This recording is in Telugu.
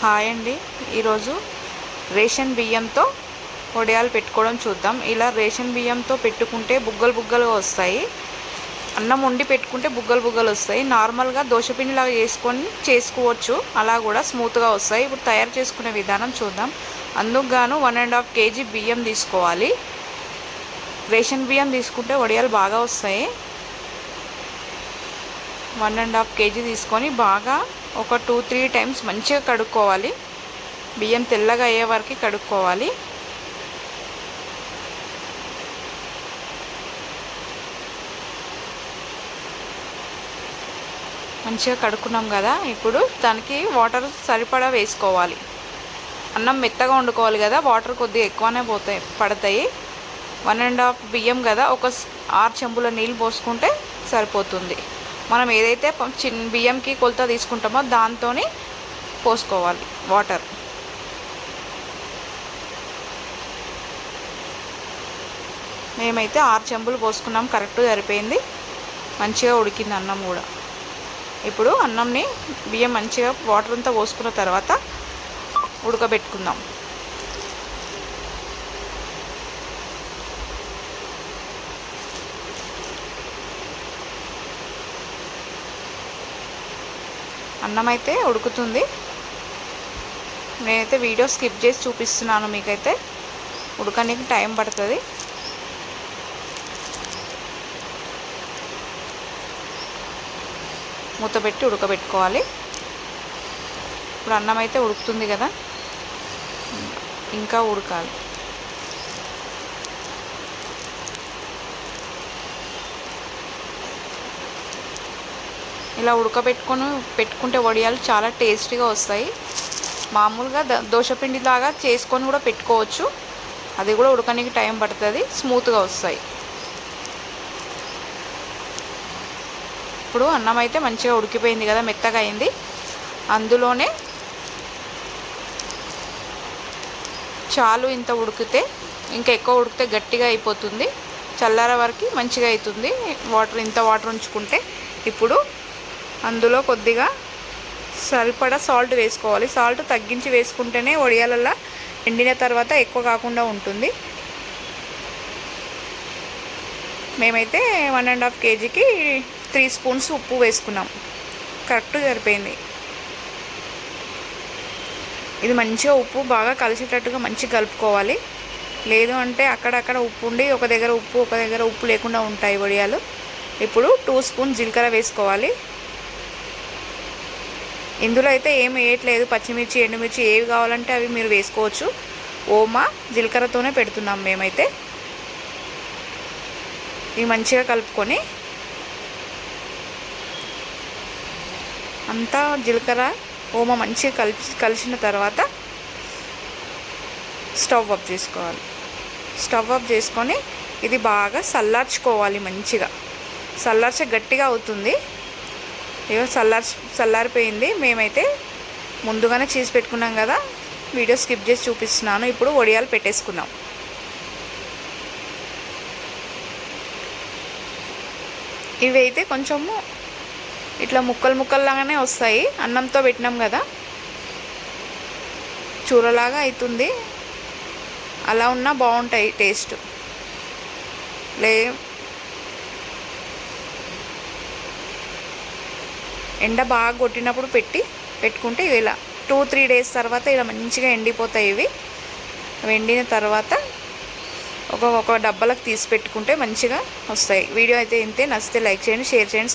హాయ్ అండి. ఈరోజు రేషన్ బియ్యంతో వడియాలు పెట్టుకోవడం చూద్దాం. ఇలా రేషన్ బియ్యంతో పెట్టుకుంటే బుగ్గలు బుగ్గలు వస్తాయి. అన్నం వండి పెట్టుకుంటే బుగ్గలు బుగ్గలు వస్తాయి. నార్మల్గా దోశపిండిలాగా చేసుకొని చేసుకోవచ్చు. అలా కూడా స్మూత్గా వస్తాయి. ఇప్పుడు తయారు చేసుకునే విధానం చూద్దాం. అందుకు గాను వన్ అండ్ హాఫ్ కేజీ బియ్యం తీసుకోవాలి. రేషన్ బియ్యం తీసుకుంటే వడియాలు బాగా వస్తాయి. వన్ అండ్ హాఫ్ కేజీ తీసుకొని బాగా ఒక టూ త్రీ టైమ్స్ మంచిగా కడుక్కోవాలి. బియ్యం తెల్లగా అయ్యే వరకు కడుక్కోవాలి. మంచిగా కడుక్కున్నాం కదా. ఇప్పుడు దానికి వాటర్ సరిపడా వేసుకోవాలి. అన్నం మెత్తగా వండుకోవాలి కదా. వాటర్ కొద్దిగా ఎక్కువనే పోతాయి పడతాయి. వన్ అండ్ హాఫ్ బియ్యం కదా. ఒక ఆరు చెంబుల నీళ్ళు పోసుకుంటే సరిపోతుంది. మనం ఏదైతే చిన్న బియ్యంకి కొలత తీసుకుంటామో దాంతో పోసుకోవాలి వాటర్. మేమైతే ఆరు చెంబులు పోసుకున్నాం కరెక్ట్ సరిపోయింది. మంచిగా ఉడికింది అన్నం కూడా. ఇప్పుడు అన్నంని బియ్యం మంచిగా వాటర్ అంతా పోసుకున్న తర్వాత ఉడకబెట్టుకుందాం. అన్నం అయితే ఉడుకుతుంది. నేనైతే వీడియో స్కిప్ చేసి చూపిస్తున్నాను మీకైతే. ఉడకడానికి టైం పడుతుంది. మూత పెట్టి ఉడకబెట్టుకోవాలి. ఇప్పుడు అన్నం అయితే ఉడుకుతుంది కదా. ఇంకా ఉడకాలి. ఇలా ఉడకబెట్టుకొని పెట్టుకుంటే వడియాలు చాలా టేస్టీగా వస్తాయి. మామూలుగా దోశపిండి లాగా చేసుకొని కూడా పెట్టుకోవచ్చు. అది కూడా ఉడకనికి టైం పడుతుంది స్మూత్గా వస్తాయి. ఇప్పుడు అన్నం అయితే మంచిగా ఉడికిపోయింది కదా మెత్తగా అయింది. అందులోనే చాలు ఇంత ఉడికితే ఇంకా ఎక్కువ ఉడికితే గట్టిగా అయిపోతుంది. చల్లార వరకు మంచిగా అవుతుంది వాటర్ ఇంత వాటర్ ఉంచుకుంటే. ఇప్పుడు అందులో కొద్దిగా సరిపడా సాల్ట్ వేసుకోవాలి. సాల్ట్ తగ్గించి వేసుకుంటేనే వడియాలల్లో ఎండిన తర్వాత ఎక్కువ కాకుండా ఉంటుంది. మేమైతే వన్ అండ్ హాఫ్ కేజీకి త్రీ స్పూన్స్ ఉప్పు వేసుకున్నాం. కరెక్ట్ సరిపోయింది. ఇది మంచిగా ఉప్పు బాగా కలిసేటట్టుగా మంచిగా కలుపుకోవాలి. లేదు అంటే అక్కడక్కడ ఉప్పు ఉండి ఒక దగ్గర ఉప్పు ఒక దగ్గర ఉప్పు లేకుండా ఉంటాయి వడియాలు ఇప్పుడు టూ స్పూన్ జీలకర్ర వేసుకోవాలి. ఇందులో అయితే ఏం వేయట్లేదు. పచ్చిమిర్చి ఎండుమిర్చి ఏవి కావాలంటే అవి మీరు వేసుకోవచ్చు. ఓమా జీలకర్రతోనే పెడుతున్నాం మేమైతే. ఇవి మంచిగా కలుపుకొని అంతా జీలకర్ర ఓమ మంచిగా కలిపి కలిసిన తర్వాత స్టవ్ ఆఫ్ చేసుకోవాలి. స్టవ్ ఆఫ్ చేసుకొని ఇది బాగా చల్లార్చుకోవాలి మంచిగా. చల్లార్చ గట్టిగా అవుతుంది. ఏదో చల్లారి చల్లారిపోయింది. మేమైతే ముందుగానే చేసి పెట్టుకున్నాం కదా. వీడియో స్కిప్ చేసి చూపిస్తున్నాను. ఇప్పుడు వడియాలు పెట్టేసుకున్నాం ఇవి అయితే కొంచెము ఇట్లా ముక్కలు ముక్కల్లాగానే వస్తాయి. అన్నంతో పెట్టినాం కదా. చూరలాగా అవుతుంది అలా ఉన్నా బాగుంటాయి టేస్ట్. లే ఎండ బాగా కొట్టినప్పుడు పెట్టి పెట్టుకుంటే ఇలా టూ త్రీ డేస్ తర్వాత ఇలా మంచిగా ఎండిపోతాయి ఇవి. ఎండిన తర్వాత ఒక ఒక డబ్బాలకు తీసి పెట్టుకుంటే మంచిగా వస్తాయి. వీడియో అయితే ఇంతే. నచ్చితే లైక్ చేయండి షేర్ చేయండి